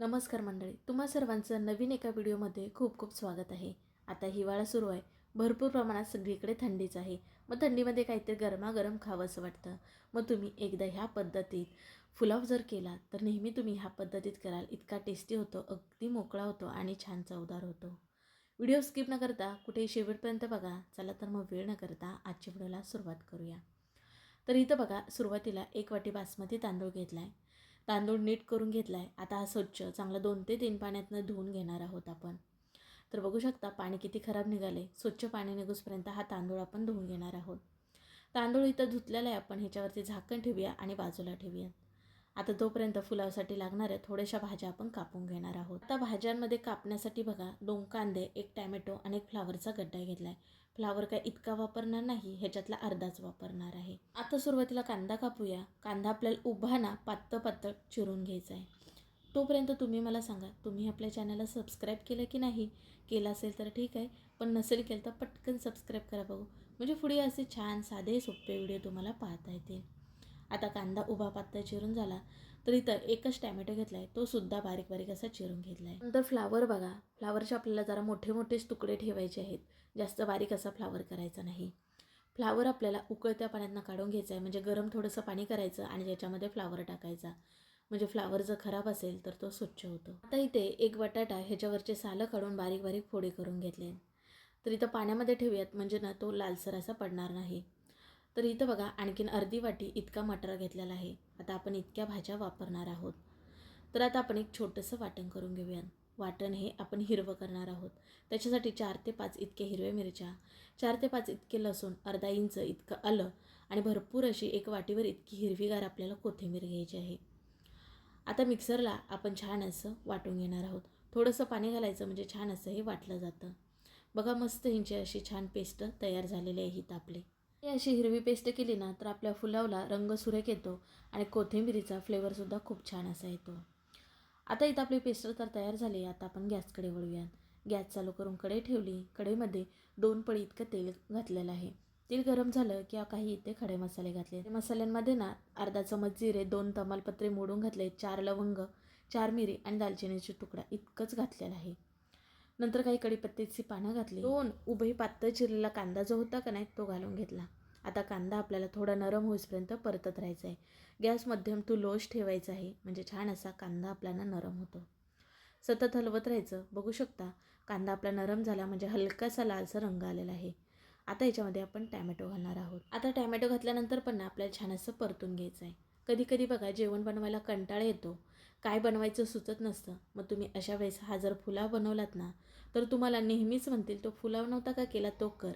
नमस्कार मंडळी तुम्हा सर्वांचं नवीन एका व्हिडिओमध्ये खूप खूप स्वागत आहे. आता हिवाळा सुरू आहे. भरपूर प्रमाणात सगळीकडे थंडीच आहे. मग थंडीमध्ये काहीतरी गरमागरम खावंसं वाटतं. मग तुम्ही एकदा ह्या पद्धतीत फुलाव जर केला तर नेहमी तुम्ही ह्या पद्धतीत कराल. इतका टेस्टी होतो अगदी मोकळा होतो आणि छान चवदार होतो. व्हिडिओ स्किप न करता कुठेही शेवटपर्यंत बघा. चला तर मग वेळ न करता आजच्या व्हिडिओला सुरुवात करूया. तर इथं बघा सुरुवातीला एक वाटी बासमती तांदूळ घेतला आहे तांदूळ नीट करून घेतला आहे आता हा स्वच्छ चांगला दोन ते तीन पाण्यातनं धुवून घेणार आहोत आपण. तर बघू शकता पाणी किती खराब निघाले स्वच्छ पाणी निघूसपर्यंत हा तांदूळ आपण धुवून घेणार आहोत. तांदूळ इथं धुतलेला आहे आपण. ह्याच्यावरती झाकण ठेवूया आणि बाजूला ठेवूया. आता तोपर्यंत फुलावसाठी लागणाऱ्या थोड्याशा भाज्या आपण कापून घेणार आहोत. आता भाज्यांमध्ये कापण्यासाठी बघा दोन कांदे एक टॅमॅटो आणि एक फ्लावरचा गड्डा घेतला आहे फ्लावर काय इतका वापरणार नाही ह्याच्यातला अर्धाच वापरणार आहे. आता सुरुवातीला कांदा कापूया. कांदा आपल्याला उभा ना पातळ पातळ चिरून घ्यायचा आहे. तोपर्यंत तुम्ही मला सांगा तुम्ही आपल्या चॅनलला सबस्क्राईब केलं की नाही? केलं असेल तर ठीक आहे पण नसेल केलं तर पटकन सबस्क्राईब करा बघू. म्हणजे पुढे असे छान साधे सोपे व्हिडिओ तुम्हाला पाहता येतील. आता कांदा उभा पातळ चिरून झाला तर इथं एकच टॅमॅटो घेतला आहे तो सुद्धा बारीक बारीक असा चिरून घेतला आहे नंतर फ्लावर बघा फ्लावरचे आपल्याला जरा मोठे मोठेच तुकडे ठेवायचे आहेत जास्त बारीक असा फ्लावर करायचा नाही. फ्लावर आपल्याला उकळत्या पाण्यातनं काढून घ्यायचं आहे म्हणजे गरम थोडंसं पाणी करायचं आणि त्याच्यामध्ये फ्लावर टाकायचा. म्हणजे फ्लावर जर खराब असेल तर तो स्वच्छ होतो. आता इथे एक बटाटा ह्याच्यावरचे सालं काढून बारीक बारीक फोडे करून घेतले. तर इथं पाण्यामध्ये ठेवूयात म्हणजे ना तो लालसर असा पडणार नाही. तर इथं बघा आणखीन अर्धी वाटी इतका मटार घेतलेला आहे. आता आपण इतक्या भाज्या वापरणार आहोत. तर आता आपण एक छोटंसं वाटण करून घेऊया वाटण हे आपण हिरवं करणार आहोत. त्याच्यासाठी चार ते पाच इतके हिरव्या मिरच्या चार ते पाच इतके लसूण अर्धा इंच इतकं आलं आणि भरपूर अशी एक वाटीवर इतकी हिरवीगार आपल्याला कोथिंबीर घ्यायची आहे. आता मिक्सरला आपण छान असं वाटून घेणार आहोत. थोडंसं पाणी घालायचं म्हणजे छान असं हे वाटलं जातं. बघा मस्त हिंची अशी छान पेस्ट तयार झालेली आहे ही आपली. ही अशी हिरवी पेस्ट केली ना तर आपल्या फुलावला रंग सुरेख येतो आणि कोथिंबिरीचा फ्लेवरसुद्धा खूप छान असा येतो. आता इथं आपली पेस्ट तर तयार झाली आता आपण गॅसकडे वळूयात. गॅस चालू करून कढई ठेवली. कढईमध्ये दोन पळी इतकं तेल घातलेलं आहे. तेल गरम झालं की काही इथे खडे मसाले घातले. मसाल्यांमध्ये ना अर्धा चमच जिरे दोन तमालपत्रे मोडून घातले. चार लवंग चार मिरी आणि दालचिनीचे तुकडा इतकंच घातलेलं आहे. नंतर काही कडीपत्त्याची पानं घातली. दोन. उभे पातळ चिरलेला कांदा जो होता का नाही तो घालून घेतला. आता कांदा आपल्याला थोडा नरम होईपर्यंत परतत राहायचा आहे गॅस मध्यम तू लोश ठेवायचा आहे. म्हणजे छान असा कांदा आपल्याला नरम होतो. सतत हलवत राहायचं. बघू शकता कांदा आपला नरम झाला म्हणजे हलकासा लालसा रंग आलेला आहे. आता याच्यामध्ये आपण टॅमॅटो घालणार आहोत. आता टॅमॅटो घातल्यानंतर पण ना आपल्याला छान असं परतून घ्यायचं आहे कधी कधी बघा जेवण बनवायला कंटाळा येतो. काय बनवायचं सुचत नसतं. मग तुम्ही अशा वेळेस हा जर फुलाव बनवलात ना तर तुम्हाला नेहमीच म्हणतील तो फुलाव नव्हता का केला? तो कर.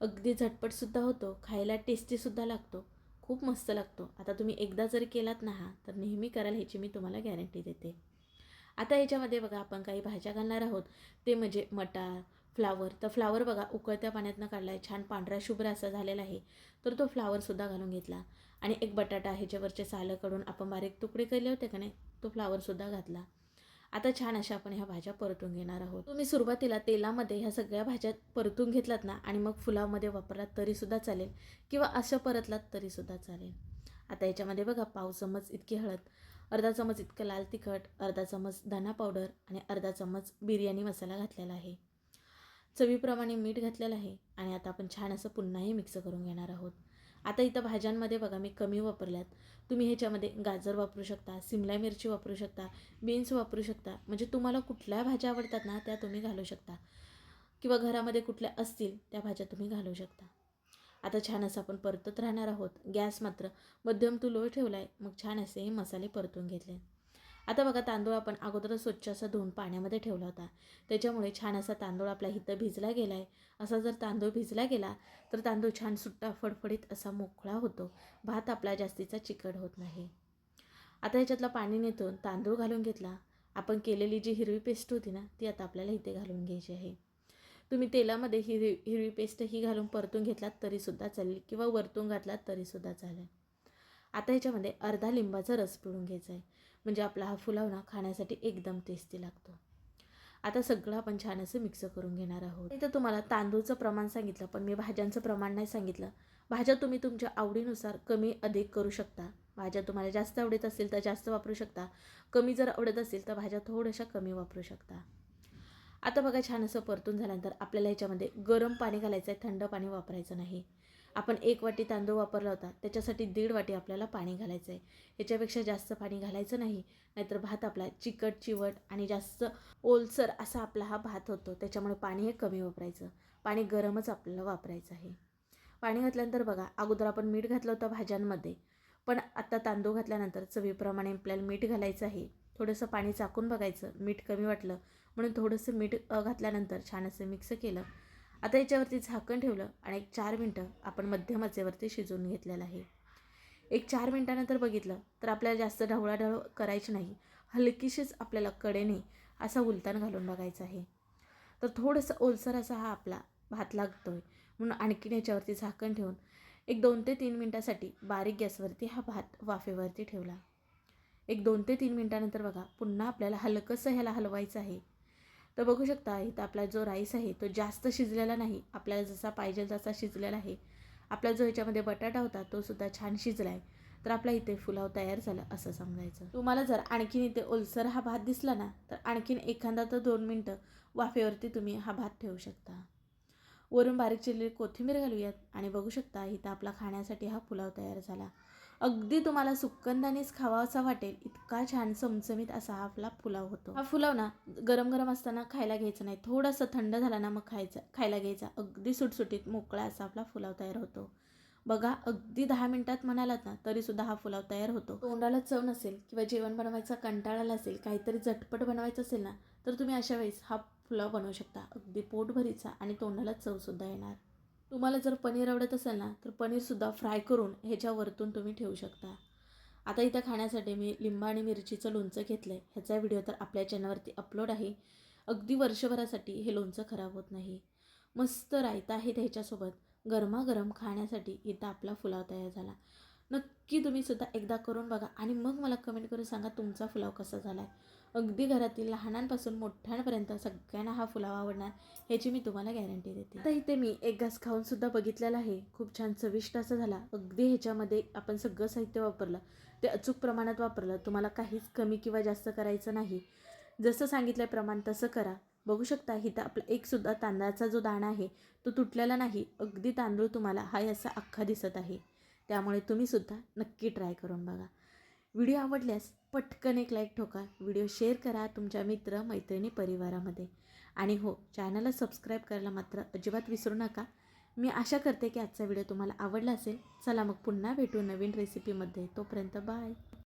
अगदी झटपटसुद्धा होतो. खायला टेस्टीसुद्धा लागतो. खूप मस्त लागतो. आता तुम्ही एकदा जरी केलात ना हा तर नेहमी कराल ह्याची मी तुम्हाला गॅरंटी देते. आता याच्यामध्ये बघा आपण काही भाज्या घालणार आहोत. ते म्हणजे मटार फ्लावर. तर फ्लावर बघा उकळत्या पाण्यातनं काढला आहे छान पांढरा शुभ्र असा झालेला आहे. तर तो फ्लावरसुद्धा घालून घेतला. आणि एक बटाटा ह्याच्यावरचे सालं काढून आपण बारीक तुकडे केले होते का नाही? तो फ्लावरसुद्धा घातला. आता छान अशा आपण ह्या भाज्या परतून घेणार आहोत. तुम्ही सुरुवातीला तेलामध्ये ह्या सगळ्या भाज्या परतून घेतलात ना आणि मग फुलामध्ये वापरलात तरीसुद्धा चालेल किंवा असं परतलात तरीसुद्धा चालेल. आता याच्यामध्ये बघा पाव चमच इतकी हळद अर्धा चमच इतकं लाल तिखट अर्धा चमच धना पावडर आणि अर्धा चमच बिर्याणी मसाला घातलेला आहे. चवीप्रमाणे मीठ घातलेलं आहे आणि आता आपण छान असं पुन्हाही मिक्स करून घेणार आहोत. आता इथं भाज्यांमध्ये बघा मी कमी वापरल्यात. तुम्ही ह्याच्यामध्ये गाजर वापरू शकता सिमला मिरची वापरू शकता बीन्स वापरू शकता. म्हणजे तुम्हाला कुठल्या भाज्या आवडतात ना त्या तुम्ही घालू शकता. किंवा घरामध्ये कुठल्या असतील त्या भाज्या तुम्ही घालू शकता. आता छान असं आपण परतत राहणार आहोत. गॅस मात्र मध्यम तू लो ठेवला आहे मग छान असे हे मसाले परतून घेतले आता बघा तांदूळ आपण अगोदरच स्वच्छ असा धुवून पाण्यामध्ये ठेवला होता. त्याच्यामुळे छान असा तांदूळ आपला इथं भिजला गेला आहे असा जर तांदूळ भिजला गेला तर तांदूळ छान सुट्टा फडफडीत असा मोकळा होतो. भात आपला जास्तीचा चिकट होत नाही. आता ह्याच्यातलं पाणी नेतून तांदूळ घालून घेतला. आपण केलेली जी हिरवी पेस्ट होती ना ती आता आपल्याला इथे घालून घ्यायची आहे. तुम्ही तेलामध्ये हिरवी हिरवी पेस्ट ही घालून परतून घेतलात तरीसुद्धा चालेल किंवा वरतून घातलात तरीसुद्धा चालेल. आता ह्याच्यामध्ये अर्धा लिंबाचा रस पिळून घ्यायचा आहे म्हणजे आपला हा फुलावणा खाण्यासाठी एकदम टेस्टी लागतो. आता सगळं आपण छान असं मिक्स करून घेणार आहोत. इथं तुम्हाला तांदूळचं प्रमाण सांगितलं पण मी भाज्यांचं प्रमाण नाही सांगितलं. भाज्या तुम्ही तुमच्या आवडीनुसार कमी अधिक करू शकता. भाज्या तुम्हाला जास्त आवडत असेल तर जास्त वापरू शकता. कमी जर आवडत असेल तर भाज्या थोड्याशा कमी वापरू शकता. आता बघा छान असं परतून झाल्यानंतर आपल्याला ह्याच्यामध्ये गरम पाणी घालायचं आहे थंड पाणी वापरायचं नाही. आपण एक वाटी तांदूळ वापरला होता त्याच्यासाठी दीड वाटी आपल्याला पाणी घालायचं आहे. याच्यापेक्षा जास्त पाणी घालायचं नाही नाहीतर भात आपला चिकट चिवट आणि जास्त ओलसर असा आपला हा भात होतो त्याच्यामुळे पाणी हे कमी वापरायचं. पाणी गरमच आपल्याला वापरायचं आहे. पाणी घातल्यानंतर बघा अगोदर आपण मीठ घातलं होतं भाज्यांमध्ये पण आता तांदूळ घातल्यानंतर चवीप्रमाणे आपल्याला मीठ घालायचं आहे. थोडंसं पाणी चाकून बघायचं मीठ कमी वाटलं म्हणून थोडंसं मीठ घातल्यानंतर छान असं मिक्स केलं. आता याच्यावरती झाकण ठेवलं आणि एक चार मिनटं आपण मध्यम आचेवरती शिजवून घेतलेलं आहे. एक चार मिनटानंतर बघितलं तर आपल्याला जास्त ढवळाढवळ करायची नाही. हलकीशीच आपल्याला कडेने असा उलतान घालून बघायचा आहे. तर थोडंसं ओलसर असा हा आपला भात लागतो आहे म्हणून आणखीन याच्यावरती झाकण ठेवून एक दोन ते तीन मिनटासाठी बारीक गॅसवरती हा भात वाफेवरती ठेवला. एक दोन ते तीन मिनटानंतर बघा पुन्हा आपल्याला हलकंसं ह्याला हलवायचं आहे. तर बघू शकता इथं आपला जो राईस आहे तो जास्त शिजलेला नाही. आपल्याला जसा पाहिजे तसा शिजलेला आहे. आपला जो ह्याच्यामध्ये बटाटा होता तो सुद्धा छान शिजला आहे तर आपला इथे पुलाव तयार झाला असं समजायचं. तुम्हाला जर आणखीन इथे ओलसर हा भात दिसला ना तर आणखीन एखादा तर दोन मिनटं वाफेवरती तुम्ही हा भात ठेवू शकता. वरून बारीक चिरलेली कोथिंबीर घालूयात आणि बघू शकता इथं आपला खाण्यासाठी हा पुलाव तयार झाला. अगदी तुम्हाला सुकंदानेच खावासा वाटेल. इतका छान चमचमीत असा हा आपला पुलाव होतो. हा पुलाव ना गरम गरम असताना खायला घ्यायचा नाही. थोडासा थंड झाला ना मग खायचा खायला घ्यायचा. अगदी सुटसुटीत मोकळा असा आपला पुलाव तयार होतो. बघा अगदी दहा मिनिटात म्हणालात ना तरीसुद्धा हा पुलाव तयार होतो. तोंडाला चव नसेल किंवा जेवण बनवायचा कंटाळा असेल काहीतरी झटपट बनवायचं असेल ना तर तुम्ही अशा वेळेस हा पुलाव बनवू शकता. अगदी पोटभरीचा आणि तोंडाला चवसुद्धा येणार. तुम्हाला जर पनीर आवडत असेल ना तर पनीरसुद्धा फ्राय करून ह्याच्यावरतून तुम्ही ठेवू शकता. आता इथं खाण्यासाठी मी लिंबा आणि मिरचीचं लोणचं घेतलं आहे ह्याचा व्हिडिओ तर आपल्या चॅनलवरती अपलोड आहे. अगदी वर्षभरासाठी हे लोणचं खराब होत नाही. मस्त रायता आहे त्याच्यासोबत गरमागरम खाण्यासाठी इथं आपला फुलाव तयार झाला. नक्की तुम्ही सुद्धा एकदा करून बघा आणि मग मला कमेंट करून सांगा तुमचा पुलाव कसा झाला आहे अगदी घरातील लहानांपासून मोठ्यांपर्यंत सगळ्यांना हा पुलाव आवडणार ह्याची मी तुम्हाला गॅरंटी देते. आता इथे मी एक घास खाऊन सुद्धा बघितलेला आहे. खूप छान चविष्ट असा झाला. अगदी ह्याच्यामध्ये आपण सगळं साहित्य वापरलं. ते अचूक प्रमाणात वापरलं. तुम्हाला काहीच कमी किंवा जास्त करायचं नाही. जसं सांगितलं प्रमाण तसं करा. बघू शकता इथं आपला एकसुद्धा तांदळाचा जो दाणा आहे तो तुटलेला नाही. अगदी तांदूळ तुम्हाला हा याचा अख्खा दिसत आहे. त्यामुळे तुम्हीसुद्धा नक्की ट्राय करून बघा. व्हिडिओ आवडल्यास पटकन एक लाईक ठोका. व्हिडिओ शेअर करा तुमच्या मित्र मैत्रिणी परिवारामध्ये. आणि हो चॅनलला सबस्क्राईब करायला मात्र अजिबात विसरू नका. मी आशा करते की आजचा व्हिडिओ तुम्हाला आवडला असेल. चला मग पुन्हा भेटू नवीन रेसिपीमध्ये तोपर्यंत बाय